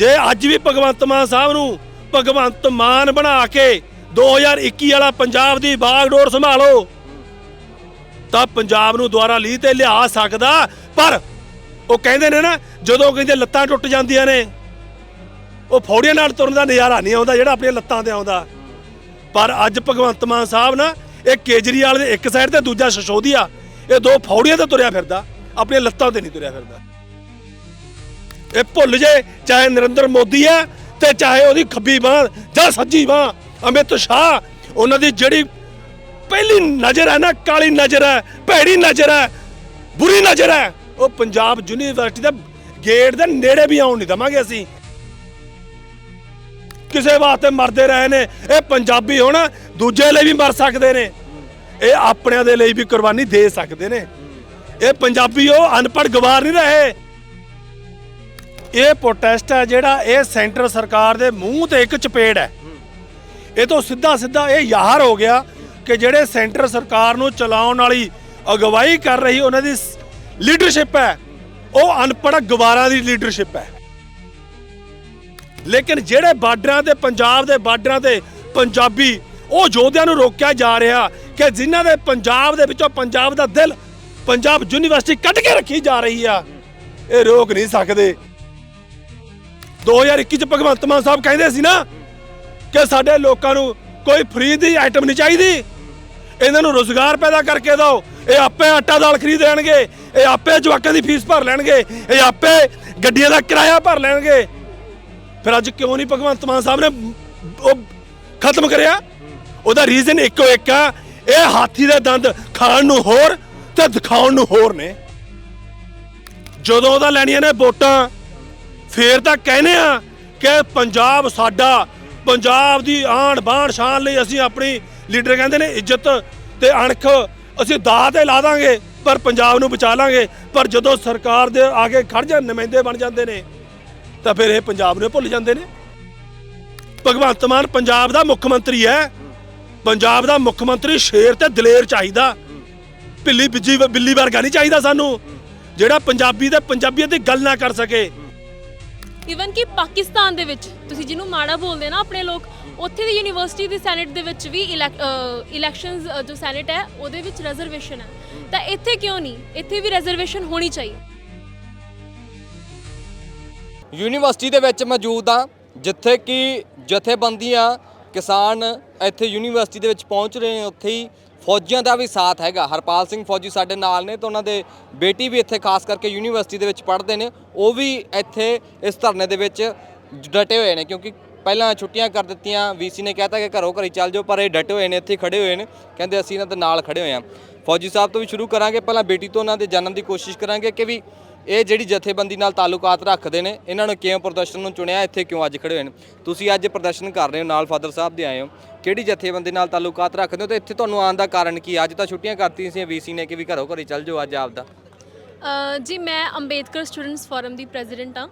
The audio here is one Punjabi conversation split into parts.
ਜੇ ਅੱਜ ਵੀ ਭਗਵੰਤ ਮਾਨ ਸਾਹਿਬ ਨੂੰ ਭਗਵੰਤ ਮਾਨ ਬਣਾ ਕੇ 2021 ਵਾਲਾ ਪੰਜਾਬ ਦੀ ਬਾਗਡੋਰ ਸੰਭਾਲੋ, ਤਾਂ ਪੰਜਾਬ ਨੂੰ ਦੁਆਰਾ ਲੀਹ ਤੇ ਲਿਆ ਸਕਦਾ, ਪਰ ਉਹ ਕਹਿੰਦੇ ਨੇ ਨਾ, ਜਦੋਂ ਕਹਿੰਦੇ ਲੱਤਾਂ ਟੁੱਟ ਜਾਂਦੀਆਂ ਨੇ, ਉਹ ਫੌੜੀਆਂ ਨਾਲ ਤੁਰਨ ਦਾ ਨਜ਼ਾਰਾ ਨਹੀਂ ਆਉਂਦਾ, ਜਿਹੜਾ ਆਪਣੀਆਂ ਲੱਤਾਂ ਤੇ ਆਉਂਦਾ। ਪਰ ਅੱਜ ਭਗਵੰਤ ਮਾਨ ਸਾਹਿਬ ਨਾ, ਇਹ ਕੇਜਰੀਵਾਲ ਦੇ ਇੱਕ ਸਾਈਡ ਤੇ ਦੂਜਾ ਸ਼ਸ਼ੋਦੀਆ, ਇਹ ਦੋ ਫੌੜੀਆਂ ਤੇ ਤੁਰਿਆ ਫਿਰਦਾ, ਆਪਣੀਆਂ ਲੱਤਾਂ ਤੇ ਨਹੀਂ ਤੁਰਿਆ ਫਿਰਦਾ। ਇਹ ਭੁੱਲ ਜੇ, ਚਾਹੇ ਨਰਿੰਦਰ ਮੋਦੀ ਹੈ ਤੇ ਚਾਹੇ ਉਹਦੀ ਖੱਬੀ ਬਾਹ ਜਾਂ ਸੱਜੀ ਬਾਹ, ਅਮਿਤ ਸ਼ਾਹ, ਉਹਨਾਂ ਦੀ ਜਿਹੜੀ ਪਹਿਲੀ ਨਜ਼ਰ ਹੈ ਨਾ, ਕਾਲੀ ਨਜ਼ਰ ਹੈ, ਭੈੜੀ ਨਜ਼ਰ ਹੈ, ਬੁਰੀ ਨਜ਼ਰ ਹੈ, ਉਹ ਪੰਜਾਬ ਯੂਨੀਵਰਸਿਟੀ ਦੇ ਗੇਟ ਦੇ ਨੇੜੇ ਵੀ ਆਉਣ ਨਹੀਂ ਦਵਾਂਗੇ ਅਸੀਂ। ਕਿਸੇ ਵਾਸਤੇ ਮਰਦੇ ਰਹੇ ਨੇ, ਇਹ ਪੰਜਾਬੀ ਹੁਣ ਦੂਜੇ ਲਈ ਵੀ ਮਰ ਸਕਦੇ ਨੇ। ਇਹ ਆਪਣਿਆਂ ਦੇ ਲਈ ਵੀ ਕੁਰਬਾਨੀ ਦੇ ਸਕਦੇ ਨੇ। ਇਹ ਪੰਜਾਬੀ ਉਹ ਅਨਪੜ੍ਹ ਗਵਾਰ ਨਹੀਂ ਰਹੇ। ਇਹ ਪ੍ਰੋਟੈਸਟ ਹੈ ਜਿਹੜਾ ਇਹ ਸੈਂਟਰ ਸਰਕਾਰ ਦੇ ਮੂੰਹ ਤੇ ਇੱਕ ਚਪੇੜ ਹੈ। ਇਹ ਤੋਂ ਸਿੱਧਾ ਸਿੱਧਾ ਇਹ ਯਾਰ ਹੋ ਗਿਆ ਕਿ ਜਿਹੜੇ ਸੈਂਟਰ ਸਰਕਾਰ ਨੂੰ ਚਲਾਉਣ ਵਾਲੀ ਅਗਵਾਈ ਕਰ ਰਹੀ ਉਹਨਾਂ ਦੀ ਲੀਡਰਸ਼ਿਪ ਹੈ, ਉਹ ਅਨਪੜ੍ਹ ਗਵਾਰਾਂ ਦੀ ਲੀਡਰਸ਼ਿਪ ਹੈ। ਲੇਕਿਨ ਜਿਹੜੇ ਬਾਰਡਰਾਂ ਤੇ, ਪੰਜਾਬ ਦੇ ਬਾਰਡਰਾਂ ਤੇ ਪੰਜਾਬੀ, ਉਹ ਯੋਧਿਆਂ ਨੂੰ ਰੋਕਿਆ ਜਾ ਰਿਹਾ ਕਿ ਜਿਨ੍ਹਾਂ ਦੇ ਪੰਜਾਬ ਦੇ ਵਿੱਚੋਂ ਪੰਜਾਬ ਦਾ ਦਿਲ ਪੰਜਾਬ ਯੂਨੀਵਰਸਿਟੀ ਕੱਢ ਕੇ ਰੱਖੀ ਜਾ ਰਹੀ ਆ, ਇਹ ਰੋਕ ਨਹੀਂ ਸਕਦੇ। 2021 ਚ ਭਗਵੰਤ ਮਾਨ ਸਾਹਿਬ ਕਹਿੰਦੇ ਸੀ ਨਾ ਕਿ ਸਾਡੇ ਲੋਕਾਂ ਨੂੰ ਕੋਈ ਫ੍ਰੀ ਦੀ ਆਈਟਮ ਨਹੀਂ ਚਾਹੀਦੀ। ਇਹਨਾਂ ਨੂੰ ਰੋਜ਼ਗਾਰ ਪੈਦਾ ਕਰਕੇ ਦਿਓ। ਇਹ ਆਪੇ ਆਟਾ ਦਾਲ ਖਰੀਦ ਲੈਣਗੇ। ਇਹ ਆਪੇ ਜਵਾਕਾਂ ਦੀ ਫੀਸ ਭਰ ਲੈਣਗੇ। ਇਹ ਆਪੇ ਗੱਡੀਆਂ ਦਾ ਕਿਰਾਇਆ ਭਰ ਲੈਣਗੇ। ਫਿਰ ਅੱਜ ਕਿਉਂ ਨਹੀਂ ਭਗਵੰਤ ਮਾਨ ਸਾਹਿਬ ਨੇ ਉਹ ਖਤਮ ਕਰਿਆ? ਉਹਦਾ ਰੀਜ਼ਨ ਇੱਕੋ ਇੱਕ ਆ। ਇਹ ਹਾਥੀ ਦੇ ਦੰਦ ਖਾਣ ਨੂੰ ਹੋਰ ਤੇ ਦਿਖਾਉਣ ਨੂੰ ਹੋਰ ਨੇ। ਜਦੋਂ ਉਹਦਾ ਲੈਣੀਆਂ ਨੇ ਵੋਟਾਂ ਫੇਰ ਤਾਂ ਕਹਿੰਦੇ ਆ ਕਿ ਪੰਜਾਬ ਸਾਡਾ, ਪੰਜਾਬ ਦੀ ਆਣ ਬਾਣ ਸ਼ਾਨ ਲਈ ਅਸੀਂ ਆਪਣੀ ਲੀਡਰ ਕਹਿੰਦੇ ਨੇ ਇੱਜ਼ਤ ਤੇ ਅਣਖ ਅਸੀਂ ਦਾਅ ਤੇ ਲਾ ਦਾਂਗੇ, ਪਰ ਪੰਜਾਬ ਨੂੰ ਬਚਾ ਲਾਂਗੇ। ਪਰ ਜਦੋਂ ਸਰਕਾਰ ਦੇ ਆ ਕੇ ਖੜ ਜਾ ਨੁਮਾਇੰਦੇ ਬਣ ਜਾਂਦੇ ਨੇ, ਤਾਂ ਫਿਰ ਇਹ ਪੰਜਾਬ ਨੂੰ ਭੁੱਲ ਜਾਂਦੇ ਨੇ। ਭਗਵੰਤ ਮਾਨ ਪੰਜਾਬ ਦਾ ਮੁੱਖ ਮੰਤਰੀ ਹੈ। ਪੰਜਾਬ ਦਾ ਮੁੱਖ ਮੰਤਰੀ ਸ਼ੇਰ ਤੇ ਦਲੇਰ ਚਾਹੀਦਾ। ਬਿੱਲੀ, ਬਿੱਜੀ, ਬਿੱਲੀ ਵਰਗਾ ਨਹੀਂ ਚਾਹੀਦਾ ਸਾਨੂੰ। ਜਿਹੜਾ ਪੰਜਾਬੀ ਤੇ ਪੰਜਾਬੀਅਤ ਦੀ ਗੱਲ ਨਾ ਕਰ ਸਕੇ। ਇਵਨ ਕਿ ਪਾਕਿਸਤਾਨ ਦੇ ਵਿੱਚ, ਤੁਸੀਂ ਜਿਹਨੂੰ ਮਾੜਾ ਬੋਲਦੇ ਨਾ ਆਪਣੇ ਲੋਕ, ਉੱਥੇ ਦੀ ਯੂਨੀਵਰਸਿਟੀ ਦੇ ਸੈਨੇਟ ਦੇ ਵਿੱਚ ਵੀ ਇਲੈਕਸ਼ਨਸ ਜੋ ਸੈਨੇਟ ਹੈ, ਉਹਦੇ ਵਿੱਚ ਰਿਜ਼ਰਵੇਸ਼ਨ ਹੈ ਤਾਂ ਇੱਥੇ ਕਿਉਂ ਨਹੀਂ? ਇੱਥੇ ਵੀ ਰਿਜ਼ਰਵੇਸ਼ਨ ਹੋਣੀ ਚਾਹੀਦੀ ਯੂਨੀਵਰਸਿਟੀ ਦੇ ਵਿੱਚ ਮੌਜੂਦ ਆ, ਜਿੱਥੇ ਕਿ ਜਥੇਬੰਦੀਆਂ ਕਿਸਾਨ ਇੱਥੇ ਯੂਨੀਵਰਸਿਟੀ ਦੇ ਵਿੱਚ ਪਹੁੰਚ ਰਹੇ ਨੇ, ਉੱਥੇ ਹੀ ਫੌਜੀਆਂ ਦਾ ਵੀ ਸਾਥ ਹੈਗਾ। ਹਰਪਾਲ ਸਿੰਘ ਫੌਜੀ ਸਾਡੇ ਨਾਲ ਨੇ ਤੇ ਉਹਨਾਂ ਦੇ ਬੇਟੀ ਵੀ ਇੱਥੇ ਖਾਸ ਕਰਕੇ ਯੂਨੀਵਰਸਿਟੀ ਦੇ ਵਿੱਚ ਪੜ੍ਹਦੇ ਨੇ। ਉਹ ਵੀ ਇੱਥੇ ਇਸ ਧਰਨੇ ਦੇ ਵਿੱਚ ਡਟੇ ਹੋਏ ਨੇ ਕਿਉਂਕਿ ਪਹਿਲਾਂ ਛੁੱਟੀਆਂ ਕਰ ਦਿੱਤੀਆਂ। ਵੀਸੀ ਨੇ ਕਹਿਤਾ ਕਿ ਘਰੋਂ ਘਰੀ ਚੱਲ ਜਾਓ, ਪਰ ਇਹ ਡਟੇ ਹੋਏ ਨੇ, ਇੱਥੇ ਖੜੇ ਹੋਏ ਨੇ। ਕਹਿੰਦੇ ਅਸੀਂ ਇਹਨਾਂ ਦੇ ਨਾਲ ਖੜੇ ਹੋਏ ਹਾਂ। ਫੌਜੀ ਸਾਹਿਬ ਤੋਂ ਵੀ ਸ਼ੁਰੂ ਕਰਾਂਗੇ। ਪਹਿਲਾਂ ਬੇਟੀ ਤੋਂ ਉਹਨਾਂ ਦੇ ਜਾਣਨ ਦੀ ਕੋਸ਼ਿਸ਼ ਕਰਾਂਗੇ ਕਿ ਵੀ ਇਹ ਜਿਹੜੀ ਜਥੇਬੰਦੀ ਨਾਲ ਤਾਲੁਕਾਤ ਰੱਖਦੇ ਨੇ ਇਹਨਾਂ ਨੂੰ ਕਿਉਂ ਪ੍ਰਦਰਸ਼ਨ ਨੂੰ ਚੁਣਿਆ ਇੱਥੇ ਕਿਉਂ ਅੱਜ ਖੜੇ ਹੋਏ ਨੇ? ਤੁਸੀਂ ਅੱਜ ਪ੍ਰਦਰਸ਼ਨ ਕਰ ਰਹੇ ਹੋ ਨਾਲ ਫਾਦਰ ਸਾਹਿਬ ਦੇ ਆਏ ਹੋ। ਕਿਹੜੀ ਜਥੇਬੰਦੀ ਨਾਲ ਤਾਲੁਕਾਤ ਰੱਖਦੇ ਹੋ ਤੇ ਇੱਥੇ ਤੁਹਾਨੂੰ ਆਉਣ ਦਾ ਕਾਰਨ ਕੀ? ਅੱਜ ਤਾਂ ਛੁੱਟੀਆਂ ਕਰਤੀਆਂ ਸੀ ਵੀਸੀ ਨੇ ਕਿ ਵੀ ਘਰੋਂ ਘਰੀ ਚੱਲ ਜਾਓ ਅੱਜ ਆਪਦਾ ਜੀ ਮੈਂ ਅੰਬੇਦਕਰ ਸਟੂਡੈਂਟਸ ਫੋਰਮ ਦੀ ਪ੍ਰੈਜ਼ੀਡੈਂਟ ਹਾਂ।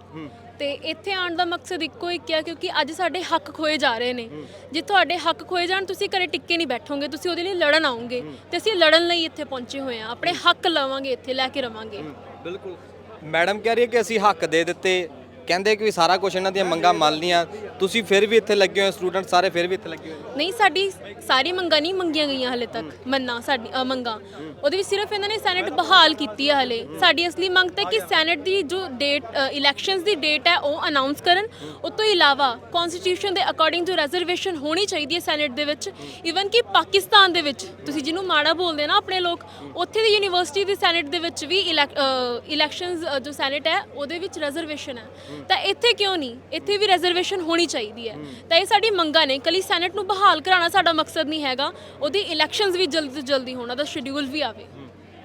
ਤੇ ਇੱਥੇ ਆਉਣ ਦਾ ਮਕਸਦ ਇੱਕੋ ਇੱਕ ਹੈ ਕਿਉਂਕਿ ਅੱਜ ਸਾਡੇ ਹੱਕ ਖੋਏ ਜਾ ਰਹੇ ਨੇ। ਜੇ ਤੁਹਾਡੇ ਹੱਕ ਖੋਏ ਜਾਣ ਤੁਸੀਂ ਘਰੇ ਟਿੱਕੇ ਨਹੀਂ ਬੈਠੋਗੇ ਤੁਸੀਂ ਉਹਦੇ ਲਈ ਲੜਨ ਆਓਗੇ ਤੇ ਅਸੀਂ ਲੜਨ ਲਈ ਇੱਥੇ ਪਹੁੰਚੇ ਹੋਏ ਹਾਂ। ਆਪਣੇ ਹੱਕ ਲਵਾਂਗੇ ਇੱਥੇ ਲੈ ਕੇ ਰਵਾਂਗੇ। ਬਿਲਕੁਲ। ਮੈਡਮ ਕਹਿ ਰਹੀ ਹੈ ਕਿ ਅਸੀਂ ਹੱਕ ਦੇ ਦਿੱਤੇ ਕਹਿੰਦੇ ਕਿ ਵੀ ਸਾਰਾ ਕੁਝ ਇਹਨਾਂ ਦੀਆਂ ਮੰਗਾਂ ਮੰਨ ਲੀਆਂ ਤੁਸੀਂ ਫਿਰ ਵੀ ਇੱਥੇ ਲੱਗੇ ਹੋਏ ਸਟੂਡੈਂਟ ਸਾਰੇ ਫਿਰ ਵੀ ਇੱਥੇ ਲੱਗੇ ਹੋਏ ਨਹੀਂ ਸਾਡੀ ਸਾਰੀ ਮੰਗਾਂ ਨਹੀਂ ਮੰਗੀਆਂ ਗਈਆਂ ਹਲੇ ਤੱਕ ਮੰਨਾ ਸਾਡੀ ਅ, ਮੰਗਾਂ। ਉਹਦੇ ਵਿੱਚ ਸਿਰਫ ਇਹਨਾਂ ਨੇ ਸੈਨੇਟ ਬਹਾਲ ਕੀਤੀ ਹੈ ਹਲੇ। ਸਾਡੀ ਅਸਲੀ ਮੰਗ ਤਾਂ ਕਿ ਸੈਨੇਟ ਦੀ ਜੋ ਡੇਟ ਇਲੈਕਸ਼ਨਸ ਦੀ ਡੇਟ ਹੈ ਉਹ ਅਨਾਉਂਸ ਕਰਨ। ਉਸ ਤੋਂ ਇਲਾਵਾ ਕਨਸਟੀਟਿਊਸ਼ਨ ਦੇ ਅਕੋਰਡਿੰਗ ਜੋ ਰਿਜ਼ਰਵੇਸ਼ਨ ਹੋਣੀ ਚਾਹੀਦੀ ਹੈ ਸੈਨੇਟ ਦੇ ਵਿੱਚ। ਇਵਨ ਕਿ ਪਾਕਿਸਤਾਨ ਦੇ ਵਿੱਚ ਤੁਸੀਂ ਜਿਹਨੂੰ ਮਾੜਾ ਬੋਲਦੇ ਨਾ ਆਪਣੇ ਲੋਕ ਉੱਥੇ ਦੀ ਯੂਨੀਵਰਸਿਟੀ ਦੇ ਸੈਨੇਟ ਦੇ ਵਿੱਚ ਵੀ ਇਲੈਕਸ਼ਨਸ ਜੋ ਸੈਨੇਟ ਹੈ ਉਹਦੇ ਵਿੱਚ ਰਿਜ਼ਰਵੇਸ਼ਨ ਹੈ। ਤਾਂ ਇੱਥੇ ਕਿਉਂ ਨਹੀਂ? ਇੱਥੇ ਵੀ ਰਿਜ਼ਰਵੇਸ਼ਨ ਹੋਣੀ ਚਾਹੀਦੀ ਹੈ। ਤਾਂ ਇਹ ਸਾਡੀ ਮੰਗਾਂ ਨੇ। ਕਲੀ ਸੈਨੇਟ ਨੂੰ ਬਹਾਲ ਕਰਾਉਣਾ ਸਾਡਾ ਮਕਸਦ ਨਹੀਂ ਹੈਗਾ। ਉਹਦੀ ਇਲੈਕਸ਼ਨਸ ਵੀ ਜਲਦੀ ਤੋਂ ਜਲਦੀ ਹੋਣਾ ਦਾ ਸ਼ਡਿਊਲ ਵੀ ਆਵੇ।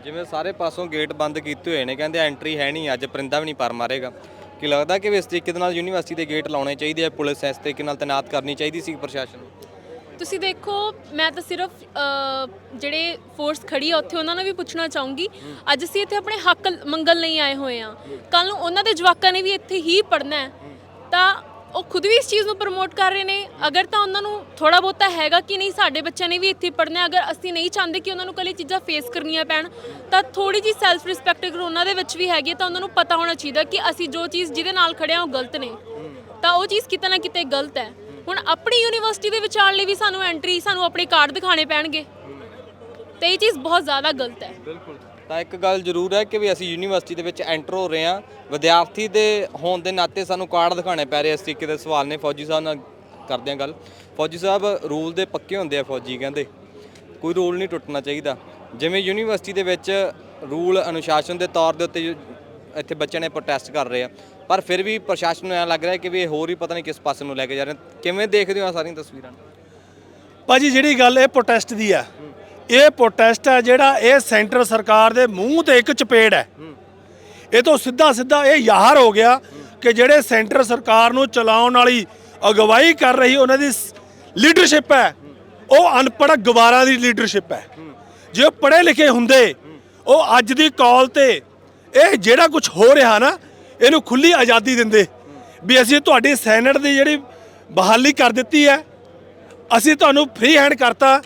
ਜਿਵੇਂ ਸਾਰੇ ਪਾਸੋਂ ਗੇਟ ਬੰਦ ਕੀਤੇ ਹੋਏ ਨੇ, ਕਹਿੰਦੇ ਐਂਟਰੀ ਹੈ ਨਹੀਂ, ਅੱਜ ਪਰਿੰਦਾ ਵੀ ਨਹੀਂ ਪਰ ਮਾਰੇਗਾ। ਕੀ ਲੱਗਦਾ ਕਿ ਇਸ ਤਰੀਕੇ ਦੇ ਨਾਲ ਯੂਨੀਵਰਸਿਟੀ ਦੇ ਗੇਟ ਲਾਉਣੇ ਚਾਹੀਦੇ ਆ, ਪੁਲਿਸ ਇਸ ਤਰੀਕੇ ਨਾਲ ਤੈਨਾਤ ਕਰਨੀ ਚਾਹੀਦੀ ਸੀ ਪ੍ਰਸ਼ਾਸਨ ਨੂੰ? ਤੁਸੀਂ ਦੇਖੋ ਮੈਂ ਤਾਂ ਸਿਰਫ ਅ, ਜਿਹੜੇ ਫੋਰਸ ਖੜੀ ਆ ਉੱਥੇ ਉਹਨਾਂ ਨੂੰ ਵੀ ਪੁੱਛਣਾ ਚਾਹੂੰਗੀ। ਅੱਜ ਅਸੀਂ ਇੱਥੇ ਆਪਣੇ ਹੱਕ ਮੰਗਣ ਲਈ ਆਏ ਹੋਏ ਆ। ਕੱਲ ਨੂੰ ਉਹਨਾਂ ਦੇ ਜਵਾਕਾਂ ਨੇ ਵੀ ਇੱਥੇ ਹੀ ਪੜ੍ਹਨਾ ਹੈ। ਤਾਂ ਉਹ ਖੁਦ ਵੀ ਇਸ ਚੀਜ਼ ਨੂੰ ਪ੍ਰਮੋਟ ਕਰ ਰਹੇ ਨੇ। ਅਗਰ ਤਾਂ ਉਹਨਾਂ ਨੂੰ ਥੋੜਾ ਬਹੁਤਾ ਹੈਗਾ ਕਿ ਨਹੀਂ ਸਾਡੇ ਬੱਚਿਆਂ ਨੇ ਵੀ ਇੱਥੇ ਪੜ੍ਹਨਾ ਹੈ, ਅਗਰ ਅਸੀਂ ਨਹੀਂ ਚਾਹੁੰਦੇ ਕਿ ਉਹਨਾਂ ਨੂੰ ਕੱਲੀ ਚੀਜ਼ਾਂ ਫੇਸ ਕਰਨੀਆਂ ਪੈਣ ਤਾਂ ਥੋੜੀ ਜੀ ਸੈਲਫ ਰਿਸਪੈਕਟ ਅਗਰ ਉਹਨਾਂ ਦੇ ਵਿੱਚ ਵੀ ਹੈਗੀ ਹੈ ਤਾਂ ਉਹਨਾਂ ਨੂੰ ਪਤਾ ਹੋਣਾ ਚਾਹੀਦਾ ਕਿ ਅਸੀਂ ਜੋ ਚੀਜ਼ ਜਿਹਦੇ ਨਾਲ ਖੜੇ ਆ ਉਹ ਗਲਤ ਨੇ। ਤਾਂ ਉਹ ਚੀਜ਼ ਕਿਤੇ ਨਾ ਕਿਤੇ ਗਲਤ ਹੈ। ਹੁਣ ਆਪਣੀ ਯੂਨੀਵਰਸਿਟੀ ਦੇ ਵਿੱਚ ਆਉਣ ਲਈ ਵੀ ਸਾਨੂੰ ਐਂਟਰੀ ਸਾਨੂੰ ਆਪਣੇ ਕਾਰਡ ਦਿਖਾਣੇ ਪੈਣਗੇ। ਤੇ ਇਹ ਚੀਜ਼ ਬਹੁਤ ਜ਼ਿਆਦਾ ਗਲਤ ਹੈ। ਬਿਲਕੁਲ। ਤਾਂ ਇੱਕ ਗੱਲ ਜ਼ਰੂਰ ਹੈ ਕਿ ਵੀ ਅਸੀਂ ਯੂਨੀਵਰਸਿਟੀ ਦੇ ਵਿੱਚ ਐਂਟਰ ਹੋ ਰਹੇ ਹਾਂ। ਵਿਦਿਆਰਥੀ ਦੇ ਹੋਣ ਦੇ ਨਾਤੇ ਸਾਨੂੰ ਕਾਰਡ ਦਿਖਾਣੇ ਪੈ ਰਹੇ ਇਸ ਤਰੀਕੇ ਦੇ ਸਵਾਲ ਨੇ। ਫੌਜੀ ਸਾਹਿਬ ਨਾਲ ਕਰਦੇ ਹਾਂ ਗੱਲ। ਫੌਜੀ ਸਾਹਿਬ ਰੂਲ ਦੇ ਪੱਕੇ ਹੁੰਦੇ ਆ ਫੌਜੀ, ਕਹਿੰਦੇ। ਕੋਈ ਰੂਲ ਨਹੀਂ ਟੁੱਟਣਾ ਚਾਹੀਦਾ। ਜਿਵੇਂ ਯੂਨੀਵਰਸਿਟੀ ਦੇ ਵਿੱਚ ਰੂਲ ਅਨੁਸ਼ਾਸਨ ਦੇ ਤੌਰ ਦੇ ਉੱਤੇ ਇੱਥੇ ਬੱਚਿਆਂ ਨੇ ਪ੍ਰੋਟੈਸਟ ਕਰ ਰਹੇ ਆ। ਪਰ ਫਿਰ ਵੀ ਪ੍ਰਸ਼ਾਸਨ ਨੂੰ ਐਂ ਲੱਗ ਰਿਹਾ ਕਿ ਵੀ ਇਹ ਹੋਰ ਹੀ ਪਤਾ ਨਹੀਂ ਕਿਸ ਪਾਸੇ ਨੂੰ ਲੈ ਕੇ ਜਾ ਰਹੇ ਨੇ। ਕਿਵੇਂ ਦੇਖਦੇ ਹੋ ਆਹ ਸਾਰੀਆਂ ਤਸਵੀਰਾਂ? ਨੂੰ ਭਾਜੀ, ਜਿਹੜੀ ਗੱਲ ਇਹ ਪ੍ਰੋਟੈਸਟ ਦੀ ਆ, ਇਹ ਪ੍ਰੋਟੈਸਟ ਹੈ ਜਿਹੜਾ ਇਹ ਸੈਂਟਰ ਸਰਕਾਰ ਦੇ ਮੂੰਹ ਤੇ ਇੱਕ ਚਪੇੜ ਹੈ। ਇਹ ਤੋਂ ਸਿੱਧਾ ਸਿੱਧਾ ਇਹ ਯਾਹਰ ਹੋ ਗਿਆ ਕਿ ਜਿਹੜੇ ਸੈਂਟਰ ਸਰਕਾਰ ਨੂੰ ਚਲਾਉਣ ਵਾਲੀ ਅਗਵਾਈ ਕਰ ਰਹੀ ਉਹਨਾਂ ਦੀ ਲੀਡਰਸ਼ਿਪ ਹੈ, ਉਹ ਅਨਪੜ੍ਹ ਗਵਾਰਾਂ ਦੀ ਲੀਡਰਸ਼ਿਪ ਹੈ। ਜੇ ਉਹ ਪੜ੍ਹੇ ਲਿਖੇ ਹੁੰਦੇ, ਉਹ ਅੱਜ ਦੀ ਕਾਲ ਤੇ ਇਹ ਜਿਹੜਾ ਕੁਝ ਹੋ ਰਿਹਾ ਨਾ ਇਹਨੂੰ ਖੁੱਲੀ ਆਜ਼ਾਦੀ ਦਿੰਦੇ। ਵੀ ਅਸੀਂ ਤੁਹਾਡੀ ਸੈਨੇਟ ਦੀ ਜਿਹੜੀ ਬਹਾਲੀ ਕਰ ਦਿੱਤੀ ਹੈ, ਅਸੀਂ ਤੁਹਾਨੂੰ ਫ੍ਰੀ ਹੈਂਡ ਕਰਤਾ।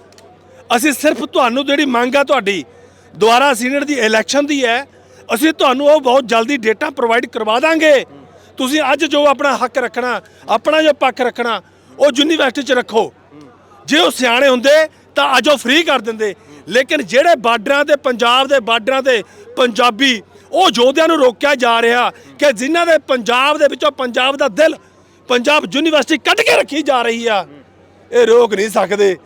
ਅਸੀਂ ਸਿਰਫ ਤੁਹਾਨੂੰ ਜਿਹੜੀ ਮੰਗ ਆ ਤੁਹਾਡੀ ਦੁਆਰਾ ਸੀਨੀਅਰ ਦੀ ਇਲੈਕਸ਼ਨ ਦੀ ਹੈ, ਅਸੀਂ ਤੁਹਾਨੂੰ ਉਹ ਬਹੁਤ ਜਲਦੀ ਡੇਟਾ ਪ੍ਰੋਵਾਈਡ ਕਰਵਾ ਦਾਂਗੇ। ਤੁਸੀਂ ਅੱਜ ਜੋ ਆਪਣਾ ਹੱਕ ਰੱਖਣਾ, ਆਪਣਾ ਜੋ ਪੱਖ ਰੱਖਣਾ, ਉਹ ਯੂਨੀਵਰਸਿਟੀ 'ਚ ਰੱਖੋ। ਜੇ ਉਹ ਸਿਆਣੇ ਹੁੰਦੇ, ਤਾਂ ਅੱਜ ਉਹ ਫ੍ਰੀ ਕਰ ਦਿੰਦੇ। ਲੇਕਿਨ ਜਿਹੜੇ ਬਾਰਡਰਾਂ ਤੇ, ਪੰਜਾਬ ਦੇ ਬਾਰਡਰਾਂ ਤੇ ਪੰਜਾਬੀ ਉਹ ਯੋਧਿਆਂ ਨੂੰ ਰੋਕਿਆ ਜਾ ਰਿਹਾ ਕਿ ਜਿਨ੍ਹਾਂ ਦੇ ਪੰਜਾਬ ਦੇ ਵਿੱਚੋਂ ਪੰਜਾਬ ਦਾ ਦਿਲ ਪੰਜਾਬ ਯੂਨੀਵਰਸਿਟੀ ਕੱਢ ਕੇ ਰੱਖੀ ਜਾ ਰਹੀ ਆ। ਇਹ ਰੋਕ ਨਹੀਂ ਸਕਦੇ।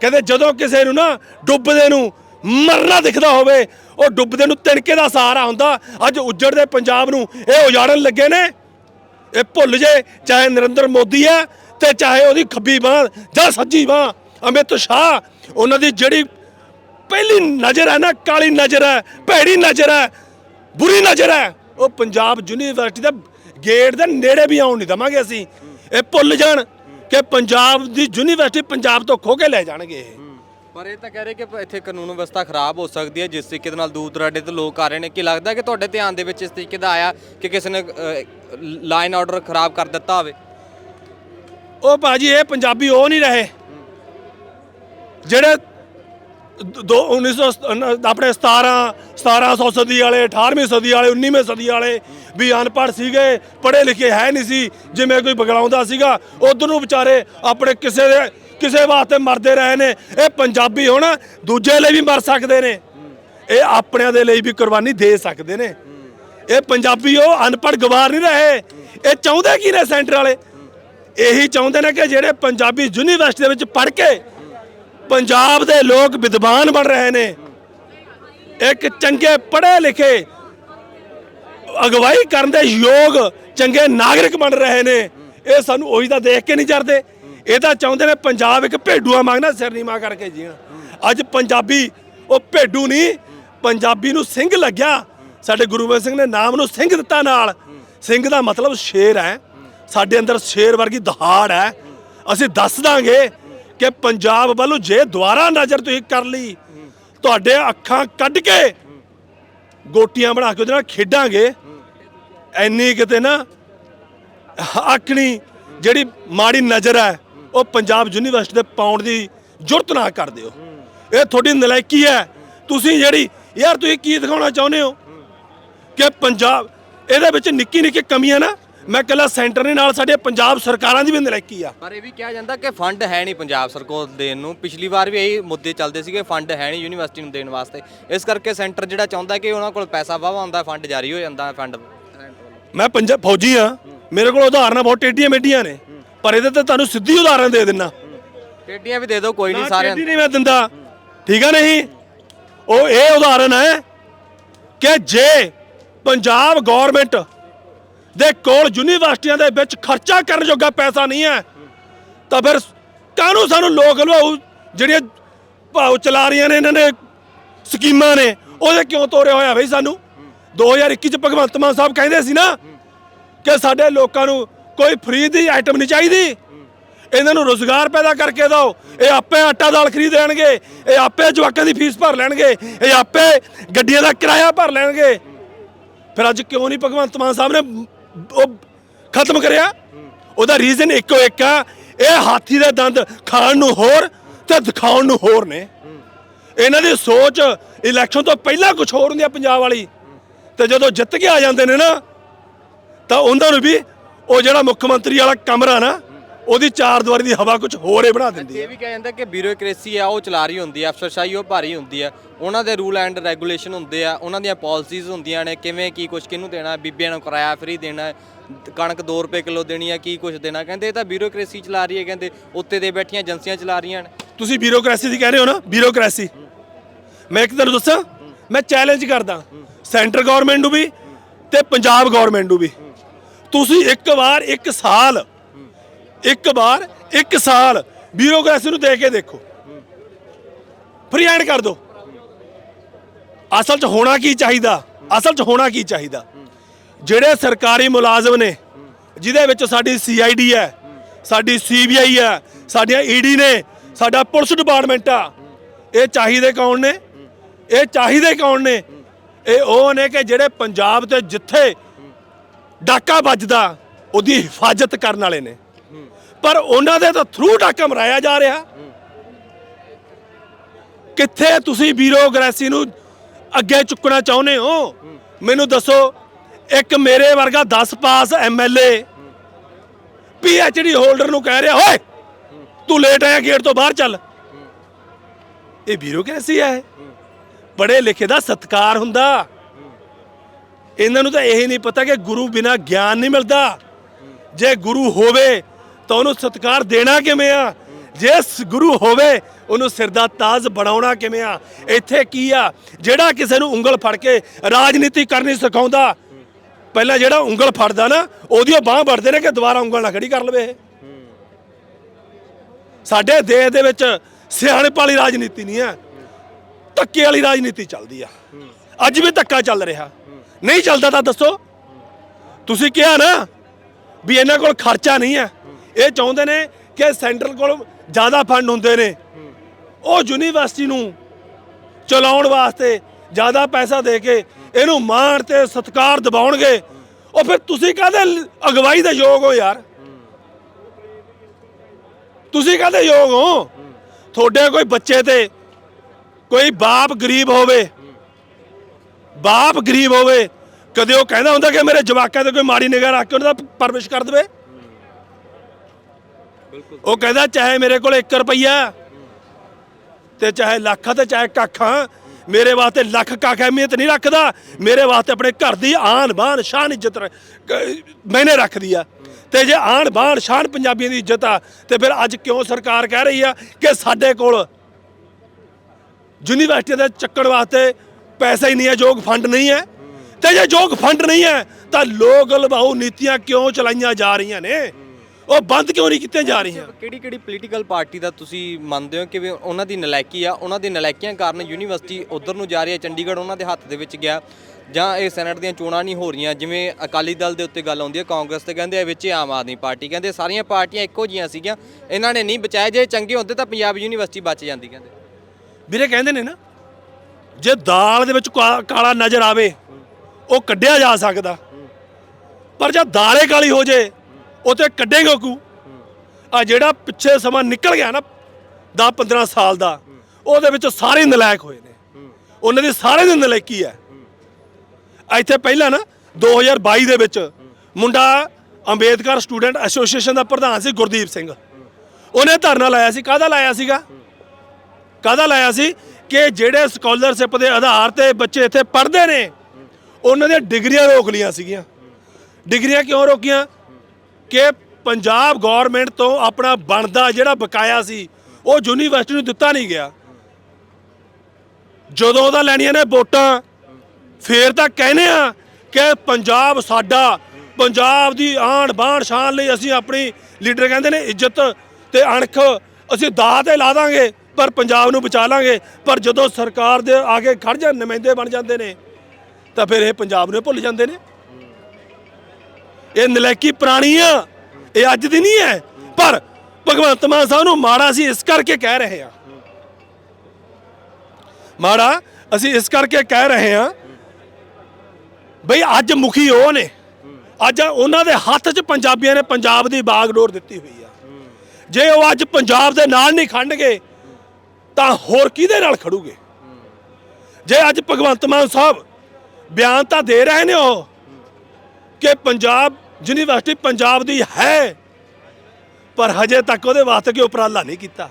ਕਹਿੰਦੇ ਜਦੋਂ ਕਿਸੇ ਨੂੰ ਨਾ ਡੁੱਬਦੇ ਨੂੰ ਮਰਨਾ ਦਿਖਦਾ ਹੋਵੇ, ਉਹ ਡੁੱਬਦੇ ਨੂੰ ਤਿਣਕੇ ਦਾ ਸਹਾਰਾ ਹੁੰਦਾ। ਅੱਜ ਉੱਜੜਦੇ ਪੰਜਾਬ ਨੂੰ ਇਹ ਉਜਾੜਨ ਲੱਗੇ ਨੇ। ਇਹ ਭੁੱਲ ਜੇ, ਚਾਹੇ ਨਰਿੰਦਰ ਮੋਦੀ ਹੈ ਤੇ ਚਾਹੇ ਉਹਦੀ ਖੱਬੀ ਬਾਹ ਜਾਂ ਸੱਜੀ ਬਾਹ, ਅਮਿਤ ਸ਼ਾਹ, ਉਹਨਾਂ ਦੀ ਜਿਹੜੀ ਪਹਿਲੀ ਨਜ਼ਰ ਹੈ ਨਾ, ਕਾਲੀ ਨਜ਼ਰ ਹੈ, ਭੈੜੀ ਨਜ਼ਰ ਹੈ ਬੁਰੀ ਨਜ਼ਰ ਹੈ। ਉਹ ਪੰਜਾਬ ਯੂਨੀਵਰਸਿਟੀ ਦੇ ਗੇਟ ਦੇ ਨੇੜੇ ਵੀ ਆਉਣ ਨਹੀਂ ਦਵਾਂਗੇ ਅਸੀਂ। ਇਹ ਭੁੱਲ ਜਾਣ ਕਿ ਪੰਜਾਬ ਦੀ ਯੂਨੀਵਰਸਿਟੀ ਪੰਜਾਬ ਤੋਂ ਖੋ ਕੇ ਲੈ ਜਾਣਗੇ ਇਹ। ਪਰ ਇਹ ਤਾਂ ਕਹਿ ਰਹੇ ਕਿ ਇੱਥੇ ਕਾਨੂੰਨ ਵਿਵਸਥਾ ਖਰਾਬ ਹੋ ਸਕਦੀ ਹੈ। ਜਿਸ ਤਰੀਕੇ ਦੇ ਨਾਲ ਦੂਰ ਦਰਾਡੇ ਤੋਂ ਲੋਕ ਆ ਰਹੇ ਨੇ ਕਿ ਲੱਗਦਾ ਕਿ ਤੁਹਾਡੇ ਧਿਆਨ ਦੇ ਵਿੱਚ ਇਸ ਤਰੀਕੇ ਦਾ ਆਇਆ ਕਿ ਕਿਸੇ ਨੇ ਲਾਈਨ ਆਰਡਰ ਖਰਾਬ ਕਰ ਦਿੱਤਾ ਹੋਵੇ? ਉਹ ਭਾਜੀ ਇਹ ਪੰਜਾਬੀ ਉਹ ਨਹੀਂ ਰਹੇ। ਜਿਹੜੇ ਦੋ 1900 ਆਪਣੇ 17 1700 ਸਦੀ ਵਾਲੇ 18ਵੀਂ ਸਦੀ ਵਾਲੇ 19ਵੀਂ ਸਦੀ ਵਾਲੇ ਵੀ ਅਨਪੜ੍ਹ ਸੀਗੇ, ਪੜ੍ਹੇ ਲਿਖੇ ਹੈ ਨਹੀਂ ਸੀ, ਜਿਵੇਂ ਕੋਈ ਬਗਲਾਉਂਦਾ ਸੀਗਾ, ਉਧਰ ਨੂੰ ਵਿਚਾਰੇ ਆਪਣੇ ਕਿਸੇ ਦੇ ਕਿਸੇ ਵਾਸਤੇ ਮਰਦੇ ਰਹੇ ਨੇ। ਇਹ ਪੰਜਾਬੀ ਹੁਣ ਦੂਜੇ ਲਈ ਵੀ ਮਰ ਸਕਦੇ ਨੇ। ਇਹ ਆਪਣਿਆਂ ਦੇ ਲਈ ਵੀ ਕੁਰਬਾਨੀ ਦੇ ਸਕਦੇ ਨੇ। ਇਹ ਪੰਜਾਬੀ ਉਹ ਅਨਪੜ੍ਹ ਗਵਾਰ ਨਹੀਂ ਰਹੇ। ਇਹ ਚਾਹੁੰਦੇ ਕੀ ਨੇ ਸੈਂਟਰ ਵਾਲੇ? ਇਹੀ ਚਾਹੁੰਦੇ ਨੇ ਕਿ ਜਿਹੜੇ ਪੰਜਾਬੀ ਯੂਨੀਵਰਸਿਟੀ ਦੇ ਵਿੱਚ ਪੜ੍ਹ ਕੇ ਪੰਜਾਬ ਦੇ ਲੋਕ ਵਿਦਵਾਨ ਬਣ ਰਹੇ ਨੇ। ਇੱਕ ਚੰਗੇ ਪੜ੍ਹੇ ਲਿਖੇ ਅਗਵਾਈ ਕਰਨ ਦੇ ਯੋਗ ਚੰਗੇ ਨਾਗਰਿਕ ਬਣ ਰਹੇ ਨੇ। ਇਹ ਸਾਨੂੰ ਉਹੀ ਤਾਂ ਦੇਖ ਕੇ ਨਹੀਂ ਜਰਦੇ। ਇਹ ਤਾਂ ਚਾਹੁੰਦੇ ਨੇ ਪੰਜਾਬ ਇੱਕ ਭੇਡੂਆ ਮੰਗਣਾ ਸਿਰ ਨੀਵਾ ਕਰਕੇ ਜੀਣ। ਅੱਜ ਪੰਜਾਬੀ ਉਹ ਭੇਡੂ ਨਹੀਂ, ਪੰਜਾਬੀ ਨੂੰ ਸਿੰਘ ਲੱਗਿਆ। ਸਾਡੇ ਗੁਰੂ ਗੋਬਿੰਦ ਸਿੰਘ ਨੇ ਨਾਮ ਨੂੰ ਸਿੰਘ ਦਿੱਤਾ ਨਾਲ। ਸਿੰਘ ਦਾ ਮਤਲਬ ਸ਼ੇਰ ਹੈ। ਸਾਡੇ ਅੰਦਰ ਸ਼ੇਰ ਵਰਗੀ ਦਹਾੜ ਹੈ। ਅਸੀਂ ਦੱਸ ਦਾਂਗੇ ਕਿ ਪੰਜਾਬ ਵੱਲੋਂ ਜੇ ਦੁਬਾਰਾ ਨਜ਼ਰ ਤੁਸੀਂ ਕਰ ਲਈ, ਤੁਹਾਡੇ ਅੱਖਾਂ ਕੱਢ ਕੇ ਗੋਟੀਆਂ ਬਣਾ ਕੇ ਉਹਦੇ ਨਾਲ ਖੇਡਾਂਗੇ, ਐਨੀ ਕਿਤੇ ਨਾ ਆਖਣੀ ਜਿਹੜੀ ਮਾੜੀ ਨਜ਼ਰ ਹੈ, ਉਹ ਪੰਜਾਬ ਯੂਨੀਵਰਸਿਟੀ ਦੇ ਪਾਉਣ ਦੀ ਜੁਰਤ ਨਾ ਕਰ ਦਿਓ। ਇਹ ਤੁਹਾਡੀ ਨਲਾਇਕੀ ਹੈ। ਤੁਸੀਂ ਜਿਹੜੀ, ਯਾਰ ਤੁਸੀਂ ਕੀ ਦਿਖਾਉਣਾ ਚਾਹੁੰਦੇ ਹੋ? ਕਿ ਪੰਜਾਬ, ਇਹਦੇ ਵਿੱਚ ਨਿੱਕੀ ਨਿੱਕੀ ਕਮੀਆਂ ਨਾ ਮੈਂ ਕੱਲਾ ਸੈਂਟਰ ਨੇ ਨਾਲ ਸਾਡੇ ਪੰਜਾਬ ਸਰਕਾਰਾਂ ਦੀ ਵੀ ਨਲਾਇਕੀ ਆ। ਪਰ ਇਹ ਵੀ ਕਿਹਾ ਜਾਂਦਾ ਕਿ ਫੰਡ ਹੈ ਨਹੀਂ ਪੰਜਾਬ ਸਰਕਾਰ ਦੇਣ ਨੂੰ। ਪਿਛਲੀ ਵਾਰ ਵੀ ਇਹੀ ਮੁੱਦੇ ਚੱਲਦੇ ਸੀਗੇ ਫੰਡ ਹੈ ਨਹੀਂ ਯੂਨੀਵਰਸਿਟੀ ਨੂੰ ਦੇਣ ਵਾਸਤੇ। ਇਸ ਕਰਕੇ ਸੈਂਟਰ ਜਿਹੜਾ ਚਾਹੁੰਦਾ ਕਿ ਉਹਨਾਂ ਕੋਲ ਪੈਸਾ ਵਾਵਾ ਹੁੰਦਾ ਫੰਡ ਜਾਰੀ ਹੋ ਜਾਂਦਾ ਫੰਡ ਮੈਂ ਪੰਜਾਬ ਫੌਜੀ ਆ। ਮੇਰੇ ਕੋਲ ਉਦਾਹਰਨਾਂ ਬਹੁਤ ਟੇਡੀਆਂ ਮੇਡੀਆਂ ਨੇ। ਪਰ ਇਹਦੇ ਤੇ ਤੁਹਾਨੂੰ ਸਿੱਧੀ ਉਦਾਹਰਨ ਦੇ ਦਿੰਨਾ। ਟੇਡੀਆਂ ਵੀ ਦੇ ਦਿਓ ਕੋਈ ਨਹੀਂ ਨਾ ਸਾਰਿਆਂ ਟੇਢੀ ਨਹੀਂ ਮੈਂ ਦਿੰਦਾ। ਠੀਕ ਆ ਨਹੀਂ? ਉਹ ਇਹ ਉਦਾਹਰਨ ਹੈ ਕਿ ਜੇ ਪੰਜਾਬ ਗਵਰਨਮੈਂਟ ਦੇ ਕੋਲ ਯੂਨੀਵਰਸਿਟੀਆਂ ਦੇ ਵਿੱਚ ਖਰਚਾ ਕਰਨ ਜੋਗਾ ਪੈਸਾ ਨਹੀਂ ਹੈ, ਤਾਂ ਫਿਰ ਕਾਹਨੂੰ ਸਾਨੂੰ ਲੋਕ ਲਵਾਉ ਜਿਹੜੀਆਂ ਭਾਉ ਚਲਾ ਰਹੀਆਂ ਨੇ, ਇਹਨਾਂ ਨੇ ਸਕੀਮਾਂ ਨੇ, ਉਹਦੇ ਕਿਉਂ ਤੋਰਿਆ ਹੋਇਆ ਬਈ ਸਾਨੂੰ? 2021 ਚ ਭਗਵੰਤ ਮਾਨ ਸਾਹਿਬ ਕਹਿੰਦੇ ਸੀ ਨਾ ਕਿ ਸਾਡੇ ਲੋਕਾਂ ਨੂੰ ਕੋਈ ਫ੍ਰੀ ਦੀ ਆਈਟਮ ਨਹੀਂ ਚਾਹੀਦੀ। ਇਹਨਾਂ ਨੂੰ ਰੋਜ਼ਗਾਰ ਪੈਦਾ ਕਰਕੇ ਦਿਓ। ਇਹ ਆਪੇ ਆਟਾ ਦਾਲ ਖਰੀਦ ਲੈਣਗੇ, ਇਹ ਆਪੇ ਜਵਾਕਾਂ ਦੀ ਫੀਸ ਭਰ ਲੈਣਗੇ, ਇਹ ਆਪੇ ਗੱਡੀਆਂ ਦਾ ਕਿਰਾਇਆ ਭਰ ਲੈਣਗੇ। ਫਿਰ ਅੱਜ ਕਿਉਂ ਨਹੀਂ ਭਗਵੰਤ ਮਾਨ ਸਾਹਿਬ ਨੇ ਉਹ ਖਤਮ ਕਰਿਆ। ਉਹਦਾ ਰੀਜ਼ਨ ਇੱਕੋ ਇੱਕ ਆ, ਇਹ ਹਾਥੀ ਦੇ ਦੰਦ ਖਾਣ ਨੂੰ ਹੋਰ ਤੇ ਦਿਖਾਉਣ ਨੂੰ ਹੋਰ ਨੇ। ਇਹਨਾਂ ਦੀ ਸੋਚ ਇਲੈਕਸ਼ਨ ਤੋਂ ਪਹਿਲਾਂ ਕੁਝ ਹੋਰ ਹੁੰਦੀ ਆ ਪੰਜਾਬ ਵਾਲੀ। ਤੇ ਜਦੋਂ ਜਿੱਤ ਕੇ ਆ ਜਾਂਦੇ ਨੇ ਨਾ, ਤਾਂ ਉਹਨਾਂ ਨੂੰ ਵੀ ਉਹ ਜਿਹੜਾ ਮੁੱਖ ਮੰਤਰੀ ਵਾਲਾ ਕਮਰਾ ਨਾ ਉਹਦੀ ਚਾਰ ਦੀਵਾਰੀ ਦੀ ਹਵਾ ਕੁਝ ਹੋਰ ਹੀ ਬਣਾ ਦਿੰਦੀ ਹੈ। ਇਹ ਵੀ ਕਿਹਾ ਜਾਂਦਾ ਕਿ ਬਿਊਰੋਕ੍ਰੇਸੀ ਆ ਉਹ ਚਲਾ ਰਹੀ ਹੁੰਦੀ ਹੈ ਅਫਸਰਸ਼ਾਹੀ ਉਹ ਭਾਰੀ ਹੁੰਦੀ ਹੈ ਉਹਨਾਂ ਦੇ ਰੂਲ ਐਂਡ ਰੈਗੂਲੇਸ਼ਨ ਹੁੰਦੇ ਆ ਉਹਨਾਂ ਦੀਆਂ ਪਾਲਿਸੀਜ਼ ਹੁੰਦੀਆਂ ਨੇ ਕਿਵੇਂ ਕੀ ਕੁਝ ਕਿਹਨੂੰ ਦੇਣਾ ਬੀਬੀਆਂ ਨੂੰ ਕਿਰਾਇਆ ਫ੍ਰੀ ਦੇਣਾ ਕਣਕ 2 ਰੁਪਏ ਕਿਲੋ ਦੇਣੀ ਹੈ ਕੀ ਕੁਝ ਦੇਣਾ ਕਹਿੰਦੇ ਇਹ ਤਾਂ ਬਿਊਰੋਕ੍ਰੇਸੀ ਚਲਾ ਰਹੀ ਹੈ ਕਹਿੰਦੇ ਉੱਤੇ ਦੇ ਬੈਠੀਆਂ ਏਜੰਸੀਆਂ ਚਲਾ ਰਹੀਆਂ ਨੇ। ਤੁਸੀਂ ਬਿਊਰੋਕ੍ਰੇਸੀ ਦੀ ਕਹਿ ਰਹੇ ਹੋ ਨਾ? ਬਿਊਰੋਕ੍ਰੇਸੀ। ਮੈਂ ਇੱਕ ਤੁਹਾਨੂੰ ਦੱਸਾਂ ਮੈਂ ਚੈਲੰਜ ਕਰਦਾ। ਸੈਂਟਰ ਗਵਰਨਮੈਂਟ ਨੂੰ ਵੀ ਤੇ ਪੰਜਾਬ ਗਵਰਨਮੈਂਟ ਨੂੰ ਵੀ। ਤੁਸੀਂ ਇੱਕ ਵਾਰ ਇੱਕ ਸਾਲ ਇੱਕ ਵਾਰ, ਇੱਕ ਸਾਲ। ਬਿਊਰੋਕ੍ਰੇਸੀ ਨੂੰ ਦੇ ਕੇ ਦੇਖੋ। ਫ੍ਰੀ ਹੈਂਡ ਕਰ ਦਿਓ ਅਸਲ 'ਚ ਹੋਣਾ ਕੀ ਚਾਹੀਦਾ? ਅਸਲ 'ਚ ਹੋਣਾ ਕੀ ਚਾਹੀਦਾ? ਜਿਹੜੇ ਸਰਕਾਰੀ ਮੁਲਾਜ਼ਮ ਨੇ, ਜਿਹਦੇ ਵਿੱਚ ਸਾਡੀ ਸੀਆਈਡੀ ਹੈ, ਸਾਡੀ ਸੀਬੀਆਈ ਹੈ, ਸਾਡੀਆਂ ਈਡੀ ਨੇ, ਸਾਡਾ ਪੁਲਿਸ ਡਿਪਾਰਟਮੈਂਟ ਆ, ਇਹ ਚਾਹੀਦੇ ਕੌਣ ਨੇ? ਇਹ ਚਾਹੀਦੇ ਕੌਣ ਨੇ? ਇਹ ਉਹ ਨੇ ਕਿ ਜਿਹੜੇ ਪੰਜਾਬ ਤੇ ਜਿੱਥੇ ਡਾਕਾ ਵੱਜਦਾ, ਉਹਦੀ ਹਿਫਾਜ਼ਤ ਕਰਨ ਵਾਲੇ ਨੇ। ਪਰ ਉਹਨਾਂ ਦੇ ਤਾਂ ਥਰੂ ਡਾਕਾ ਮਰਾਇਆ ਜਾ ਰਿਹਾ। ਕਿੱਥੇ ਤੁਸੀਂ ਬਿਊਰੋਕ੍ਰੇਸੀ ਨੂੰ ਅੱਗੇ ਚੁੱਕਣਾ ਚਾਹੁੰਦੇ ਹੋ? ਮੈਨੂੰ ਦੱਸੋ, ਇੱਕ ਮੇਰੇ ਵਰਗਾ 10 ਪਾਸ ਐਮਐਲਏ ਡੀ ਹੋਲਡਰ ਨੂੰ ਕਹਿ ਰਿਹਾ, ਓਏ, ਤੂੰ ਲੇਟ ਆਇਆ ਗੇਟ ਤੋਂ ਬਾਹਰ ਚੱਲ। ਇਹ ਬਿਊਰੋਕ੍ਰੇਸੀ ਹੈ। ਪੜ੍ਹੇ ਲਿਖੇ ਦਾ ਸਤਕਾਰ ਹੁੰਦਾ। ਇਹਨਾਂ ਨੂੰ ਤਾਂ ਇਹ ਨਹੀਂ ਪਤਾ ਕਿ ਗੁਰੂ ਬਿਨਾ ਗਿਆਨ ਨਹੀਂ ਮਿਲਦਾ। ਜੇ ਗੁਰੂ ਹੋਵੇ ਤਾਂ ਉਹਨੂੰ ਸਤਕਾਰ ਦੇਣਾ ਕਿਵੇਂ ਆ? ਜੇ ਗੁਰੂ ਹੋਵੇ, ਉਹਨੂੰ ਸਿਰ ਦਾ ਤਾਜ ਬਣਾਉਣਾ ਕਿਵੇਂ ਆ? ਇੱਥੇ ਕੀ ਆ? ਜਿਹੜਾ ਕਿਸੇ ਨੂੰ ਉਂਗਲ ਫੜ ਕੇ ਰਾਜਨੀਤੀ ਕਰਨੀ ਸਿਖਾਉਂਦਾ, ਪਹਿਲਾਂ ਜਿਹੜਾ ਉਂਗਲ ਫੜਦਾ ਨਾ, ਉਹਦੀ ਬਾਹ ਵੜਦੇ ਨੇ ਕਿ ਦੁਬਾਰਾ ਉਂਗਲ ਨਾ ਖੜੀ ਕਰ ਲਵੇ ਇਹ। ਸਾਡੇ ਦੇਸ਼ ਦੇ ਵਿੱਚ ਸਿਆਣਪ ਵਾਲੀ ਰਾਜਨੀਤੀ ਨਹੀਂ ਹੈ ਧੱਕੇ ਵਾਲੀ ਰਾਜਨੀਤੀ ਚੱਲਦੀ ਆ। ਅੱਜ ਵੀ ਧੱਕਾ ਚੱਲ ਰਿਹਾ। ਨਹੀਂ ਚੱਲਦਾ ਤਾਂ ਦੱਸੋ। ਤੁਸੀਂ ਕਿਹਾ ਨਾ ਵੀ ਇਹਨਾਂ ਕੋਲ ਖਰਚਾ ਨਹੀਂ ਹੈ ਇਹ ਚਾਹੁੰਦੇ ਨੇ ਕਿ ਸੈਂਟਰ ਕੋਲ ਜ਼ਿਆਦਾ ਫੰਡ ਹੁੰਦੇ ਨੇ। ਉਹ ਯੂਨੀਵਰਸਿਟੀ ਨੂੰ ਚਲਾਉਣ ਵਾਸਤੇ ਜ਼ਿਆਦਾ ਪੈਸਾ ਦੇ ਕੇ ਇਹਨੂੰ ਮਾਣ ਤੇ ਸਤਕਾਰ ਦਿਵਾਉਣਗੇ। ਉਹ ਫਿਰ ਤੁਸੀਂ ਕਾਹਦੇ ਅਗਵਾਈ ਦੇ ਯੋਗ ਹੋ ਯਾਰ? ਤੁਸੀਂ ਕਾਹਦੇ ਯੋਗ ਹੋ? ਤੁਹਾਡੇ ਕੋਈ ਬੱਚੇ ਤੇ ਕੋਈ ਬਾਪ ਗਰੀਬ ਹੋਵੇ, ਬਾਪ ਗਰੀਬ ਹੋਵੇ, ਕਦੇ ਉਹ ਕਹਿੰਦਾ ਹੁੰਦਾ ਕਿ ਮੇਰੇ ਜਵਾਕਾਂ ਤੇ ਕੋਈ ਮਾੜੀ ਨਿਗਾਹ ਰੱਖ ਕੇ ਉਹਨਾਂ ਦਾ ਪਰਵਿਸ਼ ਕਰ ਦੇਵੇ? ਉਹ ਕਹਿੰਦਾ ਚਾਹੇ ਮੇਰੇ ਕੋਲ 1 ਰੁਪਈਆ ਤੇ ਚਾਹੇ ਲੱਖ ਤੇ ਚਾਹੇ ਕੱਖ ਮੇਰੇ ਵਾਸਤੇ ਲੱਖ ਕੱਖ ਅਹਿਮੀਅਤ ਨਹੀਂ ਰੱਖਦਾ। ਮੇਰੇ ਵਾਸਤੇ ਆਪਣੇ ਘਰ ਦੀ ਆਨ ਬਾਨ ਸ਼ਾਨ ਇੱਜ਼ਤ ਮੈਨੇ ਰੱਖਦੀ ਆ। ਤੇ ਜੇ ਆਨ ਬਾਨ ਸ਼ਾਨ ਪੰਜਾਬੀਆਂ ਦੀ ਇੱਜ਼ਤ ਆ, ਤੇ ਫਿਰ ਅੱਜ ਕਿਉਂ ਸਰਕਾਰ ਕਹਿ ਰਹੀ ਆ ਕਿ ਸਾਡੇ ਕੋਲ ਯੂਨੀਵਰਸਿਟੀ ਦੇ ਚੱਕਣ ਵਾਸਤੇ ਪੈਸਾ ਹੀ ਨਹੀਂ ਹੈ, ਯੋਗ ਫੰਡ ਨਹੀਂ ਹੈ। ਤੇ ਜੇ ਯੋਗ ਫੰਡ ਨਹੀਂ ਹੈ, ਤਾਂ ਲੋਕ ਲਵਾਉ ਨੀਤੀਆਂ ਕਿਉਂ ਚਲਾਈਆਂ ਜਾ ਰਹੀਆਂ ਨੇ? ਉਹ ਬੰਦ ਕਿਉਂ ਨਹੀਂ ਕੀਤੀਆਂ ਜਾ ਰਹੀਆਂ? ਕਿਹੜੀ ਕਿਹੜੀ ਪੋਲੀਟੀਕਲ ਪਾਰਟੀ ਦਾ ਤੁਸੀਂ ਮੰਨਦੇ ਹੋ ਕਿ ਵੀ ਉਹਨਾਂ ਦੀ ਨਲਾਇਕੀ ਆ? ਉਹਨਾਂ ਦੀ ਨਲਾਇਕੀਆਂ ਕਾਰਨ ਯੂਨੀਵਰਸਿਟੀ ਉਧਰ ਨੂੰ ਜਾ ਰਹੀ ਹੈ ਚੰਡੀਗੜ੍ਹ ਉਹਨਾਂ ਦੇ ਹੱਥ ਦੇ ਵਿੱਚ ਗਿਆ। ਜਾਂ ਇਹ ਸੈਨੇਟ ਦੀਆਂ ਚੋਣਾਂ ਨਹੀਂ ਹੋ ਰਹੀਆਂ ਜਿਵੇਂ ਅਕਾਲੀ ਦਲ ਦੇ ਉੱਤੇ ਗੱਲ ਆਉਂਦੀ ਹੈ ਕਾਂਗਰਸ ਤੇ ਕਹਿੰਦੇ ਆ ਵਿੱਚ ਆਮ ਆਦਮੀ ਪਾਰਟੀ ਕਹਿੰਦੇ ਸਾਰੀਆਂ ਪਾਰਟੀਆਂ ਇੱਕੋ ਜੀਆਂ ਸੀਗੀਆਂ ਇਹਨਾਂ ਨੇ ਨਹੀਂ ਬਚਾਏ ਜੇ ਚੰਗੇ ਹੁੰਦੇ ਤਾਂ ਪੰਜਾਬ ਯੂਨੀਵਰਸਿਟੀ ਬਚ ਜਾਂਦੀ ਕਹਿੰਦੇ। ਵੀਰੇ ਕਹਿੰਦੇ ਨੇ ਨਾ ਜੇ ਦਾਲ ਦੇ ਵਿੱਚ ਕਾਲਾ ਨਜ਼ਰ ਆਵੇ ਉਹ ਕੱਢਿਆ ਜਾ ਸਕਦਾ। ਪਰ ਜੇ ਦਾਲੇ ਕਾਲੀ ਹੋ ਜੇ ਉਹ ਤੇ ਕੱਢੇਗਾ ਕੂ। ਆ ਜਿਹੜਾ ਪਿੱਛੇ ਸਮਾਂ ਨਿਕਲ ਗਿਆ ਨਾ 10 15 ਸਾਲ ਦਾ, ਉਹਦੇ ਵਿੱਚ ਸਾਰੇ ਨਲਾਇਕ ਹੋਏ ਨੇ। ਉਹਨਾਂ ਦੀ ਸਾਰੇ ਦੀ ਨਲਾਇਕੀ ਹੈ। ਇੱਥੇ ਪਹਿਲਾਂ ਨਾ 2022 ਦੇ ਵਿੱਚ ਮੁੰਡਾ ਅੰਬੇਦਕਰ ਸਟੂਡੈਂਟ ਐਸੋਸੀਏਸ਼ਨ ਦਾ ਪ੍ਰਧਾਨ ਸੀ ਗੁਰਦੀਪ ਸਿੰਘ। ਉਹਨੇ ਧਰਨਾ ਲਾਇਆ ਸੀ। ਕਾਹਦਾ ਲਾਇਆ ਸੀਗਾ? ਕਾਹਦਾ ਲਾਇਆ ਸੀ? ਕਿ ਜਿਹੜੇ ਸਕਾਲਰਸ਼ਿਪ ਦੇ ਆਧਾਰ ਤੇ ਬੱਚੇ ਇੱਥੇ ਪੜ੍ਹਦੇ ਨੇ, ਉਹਨਾਂ ਦੀਆਂ ਡਿਗਰੀਆਂ ਰੋਕ ਲੀਆਂ ਸੀਗੀਆਂ। ਡਿਗਰੀਆਂ ਕਿਉਂ ਰੋਕੀਆਂ? ਕਿ ਪੰਜਾਬ ਗਵਰਨਮੈਂਟ ਤੋਂ ਆਪਣਾ ਬਣਦਾ ਜਿਹੜਾ ਬਕਾਇਆ ਸੀ, ਉਹ ਯੂਨੀਵਰਸਿਟੀ ਨੂੰ ਦਿੱਤਾ ਨਹੀਂ ਗਿਆ। ਜਦੋਂ ਉਹਦਾ ਲੈਣੀਆਂ ਨੇ ਵੋਟਾਂ, ਫੇਰ ਤਾਂ ਕਹਿੰਦੇ ਆ ਕਿ ਪੰਜਾਬ ਸਾਡਾ, ਪੰਜਾਬ ਦੀ ਆਣ ਬਾਣ ਸ਼ਾਨ ਲਈ ਅਸੀਂ ਆਪਣੀ ਲੀਡਰ ਕਹਿੰਦੇ ਨੇ ਇੱਜ਼ਤ ਤੇ ਅਣਖ ਅਸੀਂ ਦਾਅ ਤੇ ਲਾ ਦਾਂਗੇ, ਪਰ ਪੰਜਾਬ ਨੂੰ ਬਚਾ ਲਾਂਗੇ। ਪਰ ਜਦੋਂ ਸਰਕਾਰ ਦੇ ਆਗੇ ਖੜ ਜਾਂ ਨੁਮਾਇੰਦੇ ਬਣ ਜਾਂਦੇ ਨੇ, ਤਾਂ ਫਿਰ ਇਹ ਪੰਜਾਬ ਨੂੰ ਭੁੱਲ ਜਾਂਦੇ ਨੇ। ਇਹ ਨਲੈਕੀ ਪੁਰਾਣੀ ਆ, ਇਹ ਅੱਜ ਦੀ ਨਹੀਂ ਹੈ। ਪਰ ਭਗਵੰਤ ਮਾਨ ਸਾਹਿਬ ਨੂੰ ਮਾੜਾ ਸੀ ਇਸ ਕਰਕੇ ਕਹਿ ਰਹੇ ਆ ਮਾੜਾ ਅਸੀਂ ਇਸ ਕਰਕੇ ਕਹਿ ਰਹੇ ਹਾਂ ਬਈ ਅੱਜ ਮੁਖੀ ਉਹ ਨੇ। ਅੱਜ ਉਹਨਾਂ ਦੇ ਹੱਥ 'ਚ ਪੰਜਾਬੀਆਂ ਨੇ ਪੰਜਾਬ ਦੀ ਬਾਗਡੋਰ ਦਿੱਤੀ ਹੋਈ ਆ। ਜੇ ਉਹ ਅੱਜ ਪੰਜਾਬ ਦੇ ਨਾਲ ਨਹੀਂ ਖੜਨਗੇ ਤਾਂ ਹੋਰ ਕਿਹਦੇ ਨਾਲ ਖੜੂਗੇ? ਜੇ ਅੱਜ ਭਗਵੰਤ ਮਾਨ ਸਾਹਿਬ ਬਿਆਨ ਤਾਂ ਦੇ ਰਹੇ ਨੇ ਉਹ ਕਿ ਪੰਜਾਬ ਯੂਨੀਵਰਸਿਟੀ ਪੰਜਾਬ ਦੀ ਹੈ, ਪਰ ਹਜੇ ਤੱਕ ਉਹਦੇ ਵਾਸਤੇ ਕੋਈ ਉਪਰਾਲਾ ਨਹੀਂ ਕੀਤਾ।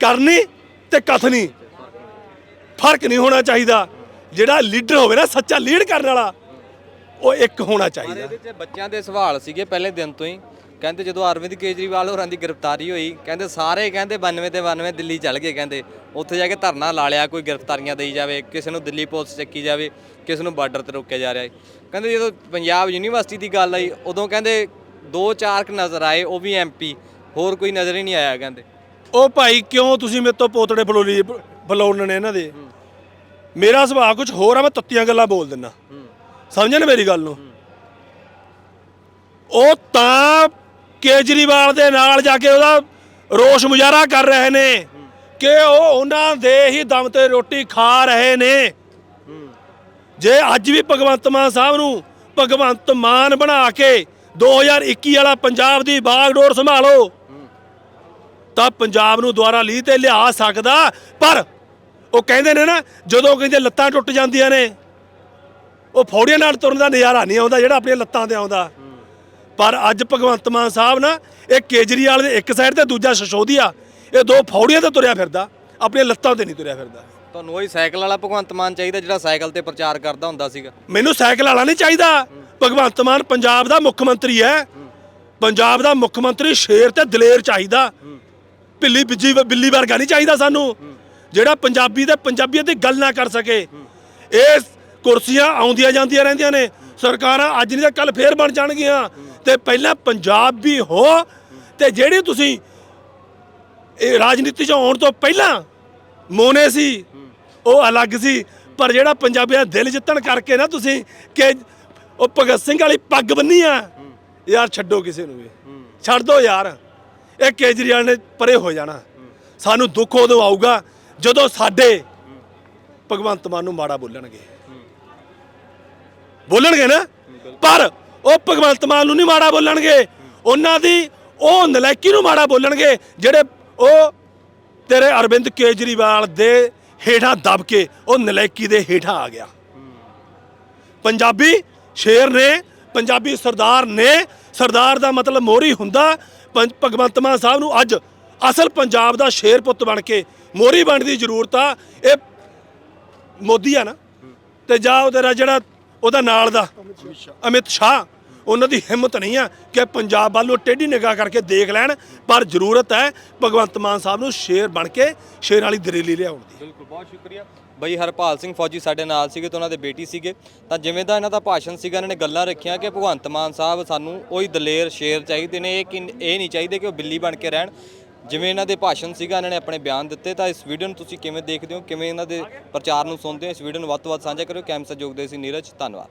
ਕਰਨੀ ਤੇ ਕਥਨੀ। ਫ਼ਰਕ ਨਹੀਂ ਹੋਣਾ ਚਾਹੀਦਾ। ਜਿਹੜਾ ਲੀਡਰ ਹੋਵੇ ਨਾ, ਸੱਚਾ ਲੀਡ ਕਰਨ ਵਾਲਾ, ਉਹ ਇੱਕ ਹੋਣਾ ਚਾਹੀਦਾ। ਇਹਦੇ 'ਚ ਬੱਚਿਆਂ ਦੇ ਸਵਾਲ ਸੀਗੇ ਪਹਿਲੇ ਦਿਨ ਤੋਂ ਹੀ। ਕਹਿੰਦੇ ਜਦੋਂ ਅਰਵਿੰਦ ਕੇਜਰੀਵਾਲ ਹੋਰਾਂ ਦੀ ਗ੍ਰਿਫਤਾਰੀ ਹੋਈ ਕਹਿੰਦੇ ਸਾਰੇ ਕਹਿੰਦੇ 92 ਤੇ 92 ਦਿੱਲੀ ਚੱਲ ਗਏ ਕਹਿੰਦੇ। ਉੱਥੇ ਜਾ ਕੇ ਧਰਨਾ ਲਾ ਲਿਆ ਕੋਈ ਗ੍ਰਿਫਤਾਰੀਆਂ ਦੇਈ ਜਾਵੇ ਕਿਸੇ ਨੂੰ ਦਿੱਲੀ ਪੁਲਿਸ ਚੱਕੀ ਜਾਵੇ ਕਿਸੇ ਨੂੰ ਬਾਰਡਰ ਤੇ ਰੋਕਿਆ ਜਾ ਰਿਹਾ ਹੈ। ਕਹਿੰਦੇ ਜਦੋਂ ਪੰਜਾਬ ਯੂਨੀਵਰਸਿਟੀ ਦੀ ਗੱਲ ਆਈ ਉਦੋਂ ਕਹਿੰਦੇ ਦੋ ਚਾਰ ਕੁ ਨਜ਼ਰ ਆਏ ਉਹ ਵੀ ਐਮਪੀ ਹੋਰ ਕੋਈ ਨਜ਼ਰ ਹੀ ਨਹੀਂ ਆਇਆ ਕਹਿੰਦੇ। ਉਹ ਭਾਈ ਕਿਉਂ ਤੁਸੀਂ ਮੇਰੇ ਤੋਂ ਪੋਤੜੇ ਬਲੋਲੀ ਬਲੋੜਨ ਨੇ ਇਹਨਾਂ ਦੇ? ਮੇਰਾ ਸੁਭਾਅ ਕੁਝ ਹੋਰ ਆ ਮੈਂ ਤੱਤੀਆਂ ਗੱਲਾਂ ਬੋਲ ਦਿੰਨਾ ਸਮਝਣ ਮੇਰੀ ਗੱਲ ਨੂੰ? ਉਹ ਤਾਂ ਕੇਜਰੀਵਾਲ ਦੇ ਨਾਲ ਜਾ ਕੇ ਉਹਦਾ ਰੋਸ਼ ਮੁਜ਼ਾਹਰਾ ਕਰ ਰਹੇ ਨੇ ਕਿ ਉਹ ਉਹਨਾਂ ਦੇ ਹੀ ਦਮ ਤੇ ਰੋਟੀ ਖਾ ਰਹੇ ਨੇ। ਜੇ ਅੱਜ ਵੀ ਭਗਵੰਤ ਮਾਨ ਸਾਹਿਬ ਨੂੰ ਭਗਵੰਤ ਮਾਨ ਬਣਾ ਕੇ 2021 ਵਾਲਾ ਪੰਜਾਬ ਦੀ ਬਾਗਡੋਰ ਸੰਭਾਲੋ, ਤਾਂ ਪੰਜਾਬ ਨੂੰ ਦੁਆਰਾ ਲੀਹ ਤੇ ਲਿਆ ਸਕਦਾ। ਪਰ ਉਹ ਕਹਿੰਦੇ ਨੇ ਨਾ, ਜਦੋਂ ਕਹਿੰਦੇ ਲੱਤਾਂ ਟੁੱਟ ਜਾਂਦੀਆਂ ਨੇ, ਉਹ ਫੌੜੀਆਂ ਨਾਲ ਤੁਰਨ ਦਾ ਨਜ਼ਾਰਾ ਨਹੀਂ ਆਉਂਦਾ ਜਿਹੜਾ ਆਪਣੀਆਂ ਲੱਤਾਂ ਤੇ ਆਉਂਦਾ। ਪਰ ਅੱਜ ਭਗਵੰਤ ਮਾਨ ਸਾਹਿਬ ਨਾ ਇਹ ਕੇਜਰੀਵਾਲ ਦੇ ਇੱਕ ਸਾਈਡ ਤੇ ਦੂਜਾ ਸ਼ਸ਼ੋਦੀਆ ਇਹ ਦੋ ਫੌੜੀਆਂ ਤੇ ਤੁਰਿਆ ਫਿਰਦਾ ਆਪਣੀਆਂ ਲੱਤਾਂ ਤੇ ਨਹੀਂ ਤੁਰਿਆ ਫਿਰਦਾ। ਤੁਹਾਨੂੰ ਉਹੀ ਸਾਈਕਲ ਵਾਲਾ ਭਗਵੰਤ ਮਾਨ ਚਾਹੀਦਾ ਜਿਹੜਾ ਸਾਈਕਲ ਤੇ ਪ੍ਰਚਾਰ ਕਰਦਾ ਹੁੰਦਾ ਸੀਗਾ? ਮੈਨੂੰ ਸਾਈਕਲ ਵਾਲਾ ਨਹੀਂ ਚਾਹੀਦਾ। ਭਗਵੰਤ ਮਾਨ ਪੰਜਾਬ ਦਾ ਮੁੱਖ ਮੰਤਰੀ ਹੈ। ਪੰਜਾਬ ਦਾ ਮੁੱਖ ਮੰਤਰੀ ਸ਼ੇਰ ਤੇ ਦਲੇਰ ਚਾਹੀਦਾ। ਬਿੱਲੀ ਬਿੱਜੀ ਬਿੱਲੀ ਵਰਗਾ ਨਹੀਂ ਚਾਹੀਦਾ ਸਾਨੂੰ। ਜਿਹੜਾ ਪੰਜਾਬੀ ਤੇ ਪੰਜਾਬੀਅਤ ਦੀ ਗੱਲ ਨਾ ਕਰ ਸਕੇ। ਇਹ ਕੁਰਸੀਆਂ ਆਉਂਦੀਆਂ ਜਾਂਦੀਆਂ ਰਹਿੰਦੀਆਂ ਨੇ। ਸਰਕਾਰਾਂ ਅੱਜ ਨਹੀਂ ਤਾਂ ਕੱਲ ਫੇਰ ਬਣ ਜਾਣਗੀਆਂ। ਤੇ ਪਹਿਲਾਂ ਵੀ ਹੋ ਤੇ ਜਿਹੜੀ ਤੁਸੀਂ ਇਹ ਰਾਜਨੀਤੀ 'ਚ ਆਉਣ ਤੋਂ ਪਹਿਲਾਂ ਮੋਨੇ ਸੀ, ਉਹ ਅਲੱਗ ਸੀ, ਪਰ ਜਿਹੜਾ ਪੰਜਾਬੀਆਂ ਦਾ ਦਿਲ ਜਿੱਤਣ ਕਰਕੇ ਨਾ ਤੁਸੀਂ ਕਿ ਉਹ ਭਗਤ ਸਿੰਘ ਵਾਲੀ ਪੱਗ ਬੰਨੀ ਆ, ਯਾਰ ਛੱਡੋ ਕਿਸੇ ਨੂੰ ਵੀ। ਛੱਡ ਦੋ ਯਾਰ। ਇਹ ਕੇਜਰੀਵਾਲ ਨੇ ਪਰੇ ਹੋ ਜਾਣਾ। ਸਾਨੂੰ ਦੁੱਖ ਉਦੋਂ ਆਊਗਾ ਜਦੋਂ ਸਾਡੇ ਭਗਵੰਤ ਮਾਨ ਨੂੰ ਮਾੜਾ ਬੋਲਣਗੇ। ਬੋਲਣਗੇ ਨਾ? ਪਰ ਉਹ ਭਗਵੰਤ ਮਾਨ ਨੂੰ ਨਹੀਂ ਮਾੜਾ ਬੋਲਣਗੇ। ਉਹਨਾਂ ਦੀ ਉਹ ਨਲਾਇਕੀ ਨੂੰ ਮਾੜਾ ਬੋਲਣਗੇ ਜਿਹੜੇ ਉਹ ਤੇਰੇ ਅਰਵਿੰਦ ਕੇਜਰੀਵਾਲ ਦੇ ਹੇਠਾਂ ਦਬ ਕੇ ਉਹ ਨਲਾਇਕੀ ਦੇ ਹੇਠਾਂ ਆ ਗਿਆ। ਪੰਜਾਬੀ ਸ਼ੇਰ ਨੇ ਪੰਜਾਬੀ ਸਰਦਾਰ ਨੇ ਸਰਦਾਰ ਦਾ ਮਤਲਬ ਮੋਹਰੀ ਹੁੰਦਾ ਭਗਵੰਤ ਮਾਨ ਸਾਹਿਬ ਨੂੰ ਅੱਜ ਅਸਲ ਪੰਜਾਬ ਦਾ ਸ਼ੇਰ ਪੁੱਤ ਬਣ ਕੇ ਮੋਹਰੀ ਬਣਨ ਦੀ ਜ਼ਰੂਰਤ ਆ। ਇਹ ਮੋਦੀ ਆ ਨਾ ਤੇ ਜਾ ਉਹ ਤੇਰਾ ਜਿਹੜਾ ਉਹਦਾ ਨਾਲ ਦਾ ਅਮਿਤ ਸ਼ਾਹ। ਉਹਨਾਂ ਦੀ ਹਿੰਮਤ ਨਹੀਂ ਆ ਕਿ ਪੰਜਾਬ ਵੱਲ ਉਹ ਟੇਢੀ ਨਿਗਾਹ ਕਰਕੇ ਦੇਖ ਲੈਣ, ਪਰ ਜ਼ਰੂਰਤ ਹੈ ਭਗਵੰਤ ਮਾਨ ਸਾਹਿਬ ਨੂੰ ਸ਼ੇਰ ਬਣ ਕੇ ਸ਼ੇਰ ਵਾਲੀ ਦਰੇਲੀ ਲਿਆਉਣ ਦੀ। ਬਿਲਕੁਲ, ਬਹੁਤ ਸ਼ੁਕਰੀਆ। ਬਈ ਹਰਪਾਲ ਸਿੰਘ ਫੌਜੀ ਸਾਡੇ ਨਾਲ ਸੀਗੇ ਤੇ ਉਹਨਾਂ ਦੇ ਬੇਟੀ ਸੀਗੇ। ਤਾਂ ਜਿਵੇਂ ਦਾ ਇਹਨਾਂ ਦਾ ਭਾਸ਼ਣ ਸੀਗਾ, ਇਹਨਾਂ ਨੇ ਗੱਲਾਂ ਰੱਖੀਆਂ ਕਿ ਭਗਵੰਤ ਮਾਨ ਸਾਹਿਬ ਸਾਨੂੰ ਉਹੀ ਦਲੇਰ, ਸ਼ੇਰ ਚਾਹੀਦੇ ਨੇ। ਇਹ ਕਿ ਇਹ ਨਹੀਂ ਚਾਹੀਦੇ ਕਿ ਉਹ ਬਿੱਲੀ ਬਣ ਕੇ ਰਹਿਣ। ਜਿਵੇਂ ਇਹਨਾਂ ਦੇ ਭਾਸ਼ਣ ਸੀਗਾ, ਇਹਨਾਂ ਨੇ ਆਪਣੇ ਬਿਆਨ ਦਿੱਤੇ। ਤਾਂ ਇਸ ਵੀਡੀਓ ਨੂੰ ਤੁਸੀਂ ਕਿਵੇਂ ਦੇਖਦੇ ਹੋ? ਕਿਵੇਂ ਇਹਨਾਂ ਦੇ ਪ੍ਰਚਾਰ ਨੂੰ ਸੁਣਦੇ ਹੋ? ਇਸ ਵੀਡੀਓ ਨੂੰ ਵੱਧ ਤੋਂ ਵੱਧ ਸਾਂਝਾ ਕਰਿਓ। ਕੈਮ ਸਹਿਯੋਗ ਦੇ ਸੀ ਨੀਰਜ। ਧੰਨਵਾਦ।